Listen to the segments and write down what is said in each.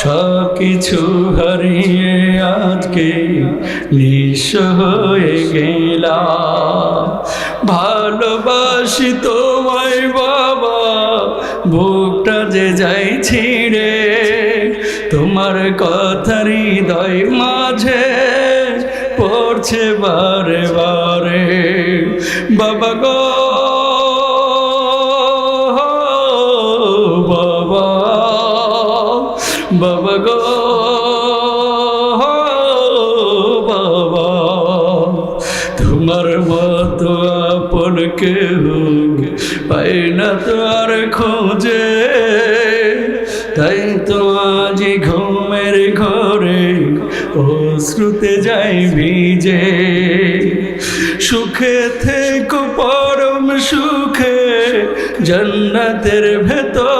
সব কিছু হারিয়ে আজকে নিঃস্ব হয়ে গেলা ভালোবাসি তোমায় বাবা, বুকটা যে যাই ছিঁড়ে, তোমার কথার হৃদয় মাঝে পড়ছে বারে বারে। বাবা গো বাবা গো, বাবা, তোমার মতো আপন কেউ পাই না তো আর খোঁজে। তাই তো আজ ঘুমের ঘরে ও শ্রুতে যাই ভিজে। সুখে থেকো পরম সুখে, জন্নতের ভেতরে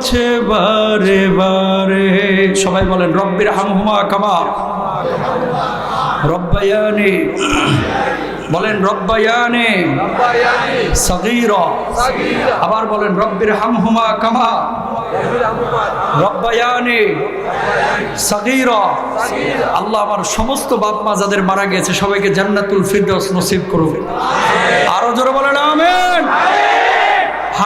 পড়ছে বারে বারে। সবাই বলেন, রব্বির হামহুমা কামা। রব্বায়ানি। বলেন, রব্বায়ানি। সগীর। আবার বলেন, রব্বির হামহুমা কামা। রব্বায়ানি। সগীর। আল্লাহ আমার সমস্ত বাপ মা যাদের মারা গেছে, সবাইকে জান্নাতুল ফিরদৌস নসিব করুন আরও জোরে বলেন, আমেন।